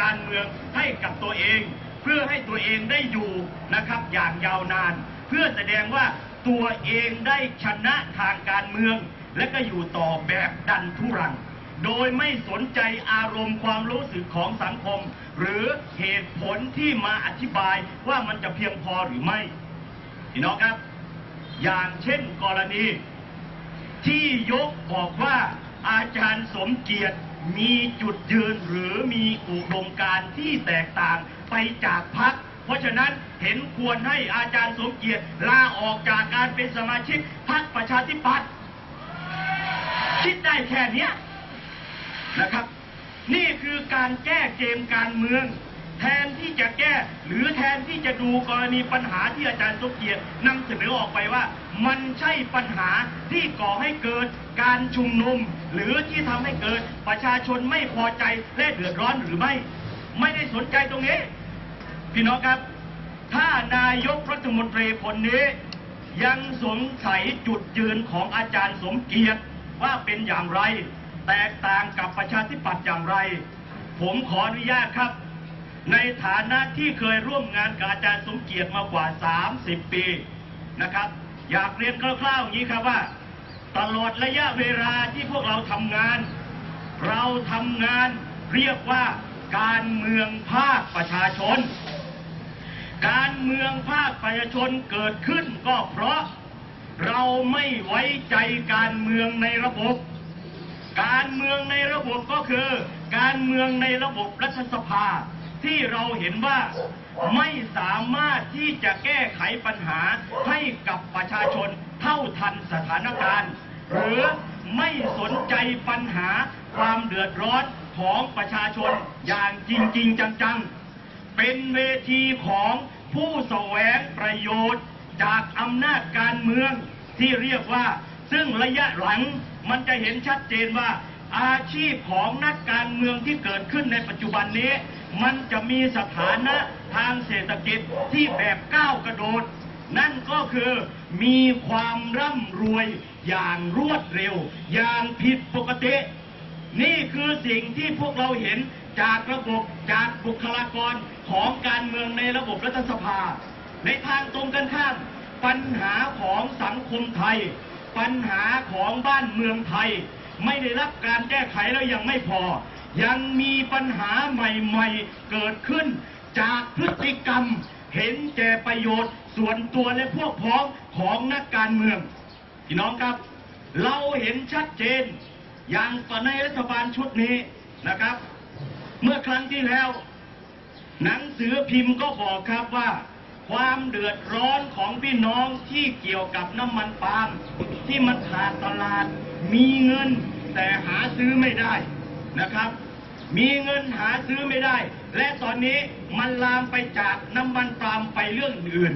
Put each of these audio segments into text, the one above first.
การเมืองให้กับตัวเอง เพื่อให้ตัวเองได้อยู่นะครับอย่างยาวนาน เพื่อแสดงว่าตัวเองได้ชนะทางการเมือง และก็อยู่ต่อแบบดันทุรัง โดยไม่สนใจอารมณ์ความรู้สึกของสังคม หรือเหตุผลที่มาอธิบายว่ามันจะเพียงพอหรือไม่พี่น้องครับ อย่างเช่นกรณี ที่ยกบอกว่าอาจารย์สมเกียรติ มีจุดยืนหรือมีอุดมการที่แตกต่างไปจากพรรคเพราะฉะนั้นเห็นควรให้อาจารย์สมเกียรติลาออกจากการเป็นสมาชิกพรรคประชาธิปัตย์คิดได้แค่นี้นะครับ นี่คือการแก้เกมการเมือง แทนที่จะแก้ หรือแทนที่จะดูกรณีปัญหาที่อาจารย์สมเกียรตินำเสนอออกไปว่า มันใช่ปัญหาที่ก่อให้เกิดการชุมนุม หรือที่ทำให้เกิดประชาชนไม่พอใจและเดือดร้อนหรือไม่ ไม่ได้สนใจตรงนี้ พี่น้องครับ ถ้านายกรัฐมนตรีคนนี้ ยังสงสัยจุดยืนของอาจารย์สมเกียรติว่าเป็นอย่างไร แตกต่างกับประชาธิปัตย์อย่างไร ผมขออนุญาตครับ ในฐานะที่เคยร่วมงานกับอาจารย์สมเกียรติมากว่า 30 ปีนะครับ อยากเรียนคร่าวๆอย่างนี้ครับว่า ตลอดระยะเวลาที่พวกเราทำงาน เราทำงานเรียกว่าการเมืองภาคประชาชน การเมืองภาคประชาชนเกิดขึ้นก็เพราะเราไม่ไว้ใจการเมืองในระบบ การเมืองในระบบก็คือ การเมืองในระบบรัฐสภา ที่เราเห็นว่าไม่สามารถที่จะแก้ไขปัญหาให้กับประชาชนเท่าทันสถานการณ์ หรือไม่สนใจปัญหาความเดือดร้อนของประชาชนอย่างจริงๆจังๆ เป็นเวทีของผู้แสวงประโยชน์จากอำนาจการเมืองที่เรียกว่า ซึ่งระยะหลังมันจะเห็นชัดเจนว่าอาชีพของนักการเมืองที่เกิดขึ้นในปัจจุบันนี้ มันจะมีสถานะทางเศรษฐกิจที่แบบก้าวกระโดด นั่นก็คือมีความร่ำรวยอย่างรวดเร็ว อย่างผิดปกติ นี่คือสิ่งที่พวกเราเห็นจากระบบจากบุคลากรของการเมืองในระบบรัฐสภา ในทางตรงกันข้าม ปัญหาของสังคมไทย ปัญหาของบ้านเมืองไทย ไม่ได้รับการแก้ไขแล้วยังไม่พอ ยังมีปัญหาใหม่ๆ เกิดขึ้น จากพฤติกรรมเห็นแก่ประโยชน์ส่วนตัวและพวกพ้องของนักการเมืองพี่น้องครับ เราเห็นชัดเจน อย่างในรัฐบาลชุดนี้นะครับ เมื่อครั้งที่แล้ว หนังสือพิมพ์ก็บอกครับว่า ความเดือดร้อนของพี่น้องที่เกี่ยวกับน้ำมันปาล์มที่มันขาดตลาด มีเงินแต่หาซื้อไม่ได้นะครับ มีเงินหาซื้อไม่ได้ และตอนนี้มันลามไปจากน้ำมันปาล์มไปเรื่องอื่น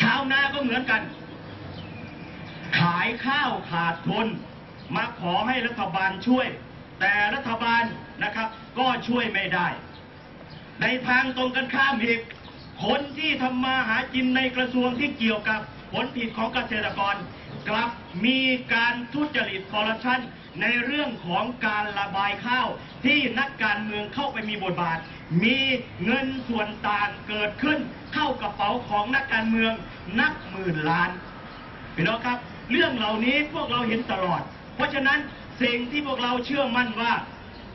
ชาวนาก็เหมือนกัน ขายข้าวขาดทุน มาขอให้รัฐบาลช่วย แต่รัฐบาลนะครับ ก็ช่วยไม่ได้ ในทางตรงกันข้ามอีกคนที่ทำมาหากินในกระทรวงที่เกี่ยวกับผลผลิตของเกษตรกร กลับมีการทุจริตคอร์รัปชันในเรื่องของการระบายข้าว ที่นักการเมืองเข้าไปมีบทบาท มีเงินส่วนต่างเกิดขึ้น เข้ากระเป๋าของนักการเมืองนักหมื่นล้านพี่น้องครับ เรื่องเหล่านี้พวกเราเห็นตลอด เพราะฉะนั้นสิ่งที่พวกเราเชื่อมั่นว่า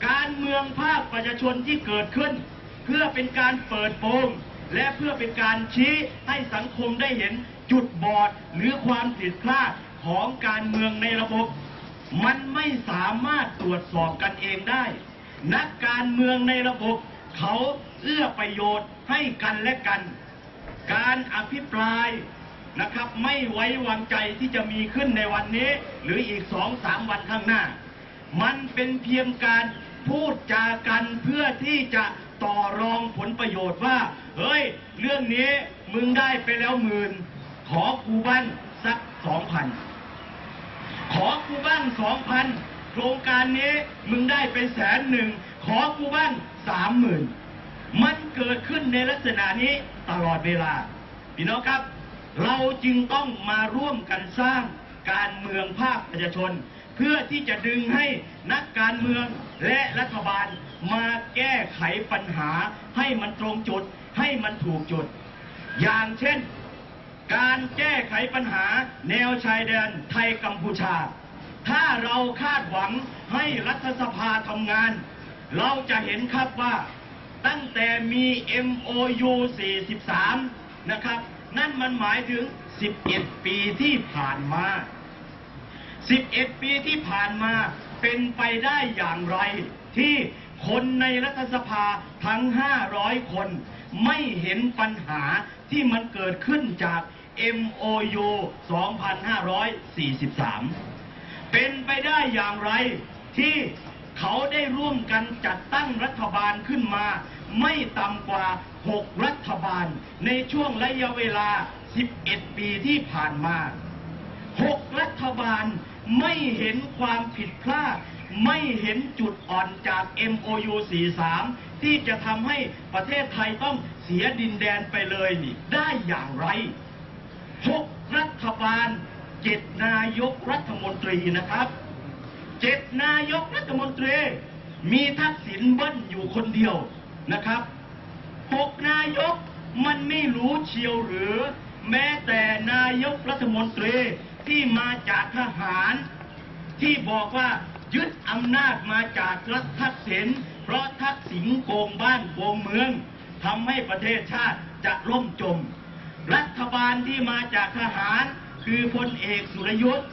การเมืองภาคประชาชนที่เกิดขึ้น เพื่อเป็นการเปิดโปง และเพื่อเป็นการชี้ให้สังคมได้เห็นจุดบอดหรือความผิดพลาดของการเมืองในระบบ มันไม่สามารถตรวจสอบกันเองได้ นักการเมืองในระบบ เขาเอื้อประโยชน์ให้กันและกัน การอภิปรายนะครับไม่ไว้วางใจที่จะมีขึ้นในวันนี้ หรืออีกสองสามวันข้างหน้า มันเป็นเพียงการพูดจากันเพื่อที่จะ ต่อรองผลประโยชน์ว่า เฮ้ย เรื่องนี้มึงได้ไปแล้วหมื่น ขอกูบ้านสักสองพัน ขอกูบ้างสองพันโครงการนี้มึงได้ไปแสนหนึ่ง ขอกูบ้างสามหมื่น มันเกิดขึ้นในลักษณะนี้ตลอดเวลา พี่น้องครับ เราจึงต้องมาร่วมกันสร้างการเมืองภาคประชาชน เพื่อที่จะดึงให้นักการเมืองและรัฐบาลมาแก้ไขปัญหาให้มันตรงจุด ให้มันถูกจุด อย่างเช่น การแก้ไขปัญหาแนวชายแดนไทยกัมพูชา ถ้าเราคาดหวังให้รัฐสภาทำงาน เราจะเห็นครับว่าตั้งแต่มี MOU 43 นะครับ นั่นมันหมายถึง 11 ปีที่ผ่านมา 11 ปีที่ผ่านมาเป็นไปได้อย่างไร ที่คนในรัฐสภาทั้ง 500 คน ไม่เห็นปัญหาที่มันเกิดขึ้นจาก MOU 2543 เป็นไปได้อย่างไรที่เขาได้ร่วมกันจัดตั้งรัฐบาลขึ้นมา ไม่ต่ำกว่า 6 รัฐบาล ในช่วงระยะเวลา 11 ปีที่ผ่านมาหกรั ฐบาลไม่เห็นความผิดพลาด ไม่เห็นจุดอ่อนจาก MOU 43 ที่จะทำให้ประเทศไทยต้องเสียดินแดนไปเลยนี่ ได้อย่างไรหกรัฐบาลเจ็ดนายกรัฐมนตรีนะครับเจ็ดนายกรัฐมนตรี มีทักษิณเบิ้ลอยู่คนเดียวนะครับหกนายกมันไม่รู้เชียวหรือ แม้แต่นายกรัฐมนตรี ที่มาจากทหาร ที่บอกว่ายึดอำนาจมาจากรัฐทักษิณเพราะทักษิณโกงบ้านโกงเมืองทำให้ประเทศชาติจะล่มจม รัฐบาลที่มาจากทหารคือพลเอกสุรยุทธ์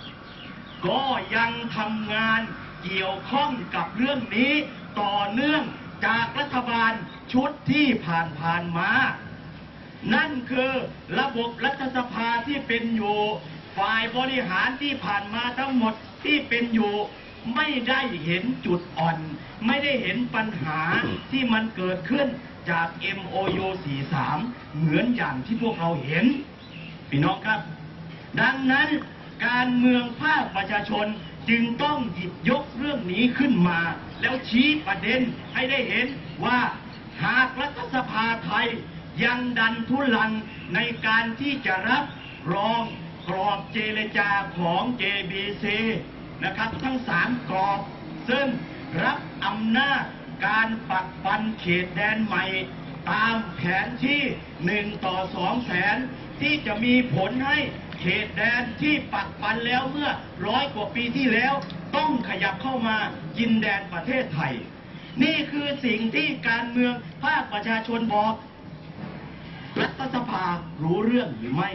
ก็ยังทำงานเกี่ยวข้องกับเรื่องนี้ต่อเนื่องจากรัฐบาลชุดที่ผ่านผ่านๆมา นั่นคือระบบรัฐสภาที่เป็นอยู่ ฝ่ายบริหารที่ผ่านมาทั้งหมดที่เป็นอยู่ไม่ได้เห็นจุดอ่อน ไม่ได้เห็นปัญหาที่มันเกิดขึ้นจาก MOU 43 เหมือนอย่างที่พวกเราเห็น พี่น้องครับ ดังนั้นการเมืองภาคประชาชนจึงต้องหยิบยกเรื่องนี้ขึ้นมา แล้วชี้ประเด็นให้ได้เห็นว่าหากรัฐสภาไทยยังดันทุลังในการที่จะรับรอง กรอบเจรจาของ JBC นะครับ ทั้งสามกรอบ ซึ่งรับอำนาจการปักปันเขตแดนใหม่ ตามแผนที่หนึ่งต่อสองแสน ที่จะมีผลให้เขตแดนที่ปักปันแล้วเมื่อร้อยกว่าปีที่แล้ว ต้องขยับเข้ามายินแดนประเทศไทย นี่คือสิ่งที่การเมืองภาคประชาชนบอก รัฐสภารู้เรื่องหรือไม่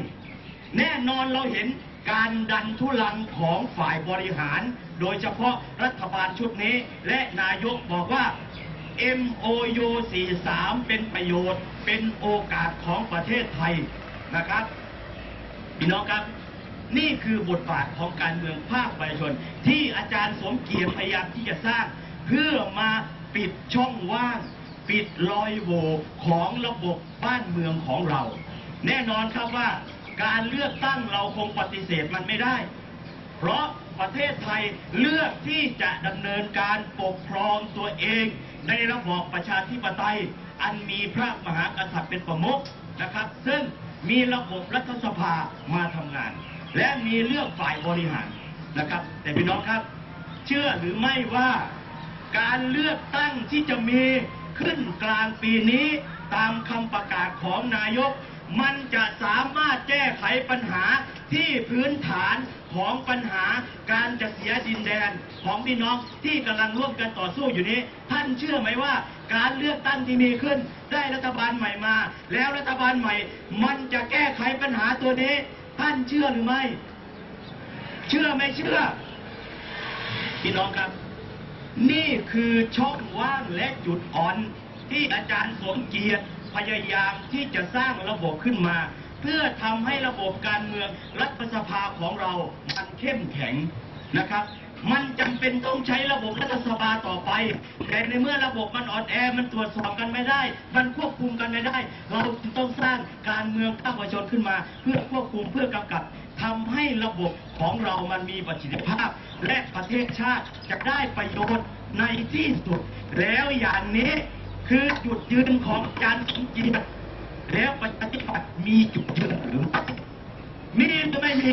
แน่นอนเราเห็นการดันทุลังของฝ่ายบริหาร โดยเฉพาะรัฐบาลชุดนี้ และนายกบอกว่า MOU 43 เป็นประโยชน์ เป็นโอกาสของประเทศไทยนะครับพี่น้องครับ นี่คือบทบาทของการเมืองภาคประชาชน ที่อาจารย์สมเกียรติพยายามที่จะสร้าง เพื่อมาปิดช่องว่าง ปิดรอยโหว่ของระบบบ้านเมืองของเรา แน่นอนครับว่า การเลือกตั้งเราคงปฏิเสธมันไม่ได้ เพราะประเทศไทยเลือกที่จะดำเนินการปกครองตัวเอง ในระบอบประชาธิปไตย อันมีพระมหากษัตริย์เป็นประมุขนะครับ ซึ่งมีระบบรัฐสภามาทำงาน และมีเลือกฝ่ายบริหารนะครับ แต่พี่น้องครับ เชื่อหรือไม่ว่าการเลือกตั้งที่จะมีขึ้นกลางปีนี้ตามคำประกาศของนายก มันจะสาม แก้ไขปัญหาที่พื้นฐานของปัญหาการจะเสียดินแดนของพี่น้องที่กำลังร่วมกันต่อสู้อยู่นี้ ท่านเชื่อไหมว่าการเลือกตั้งที่มีขึ้น ได้รัฐบาลใหม่มา แล้วรัฐบาลใหม่ มันจะแก้ไขปัญหาตัวนี้ ท่านเชื่อหรือไม่ เชื่อไม่เชื่อ พี่น้องครับ นี่คือช่องว่างและจุดอ่อนที่อาจารย์สมเกียรติพยายามที่จะสร้างระบบขึ้นมา เพื่อทำให้ระบบการเมืองรัฐสภาของเรา มันเข้มแข็งนะครับ มันจำเป็นต้องใช้ระบบรัฐสภาต่อไป แต่ในเมื่อระบบมันอ่อนแอ มันตรวจสอบกันไม่ได้ มันควบคุมกันไม่ได้ เราจึงต้องสร้างการเมืองภาคประชาชนขึ้นมา เพื่อควบคุมเพื่อกำกับทำให้ระบบของเรามันมีประสิทธิภาพ และประเทศชาติจะได้ประโยชน์ในที่สุด แล้วอย่างนี้คือจุดยืนของอาจารย์สมเกียรติแล้วประชาธิปัต มีจุดยืนหรือไม่มีหรือไม่มี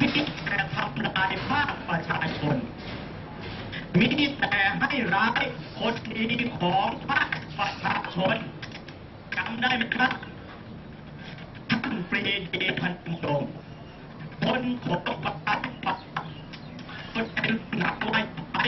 ที่แต่ทำลายภาคประชาชน มีแต่ให้ร้ายคนดีของพรรคประชาชนจำได้ไหมครับท่านปรีดีพันธุ์โดมคนของประชาธิปัตย์คนเป็นหนักไว้ไป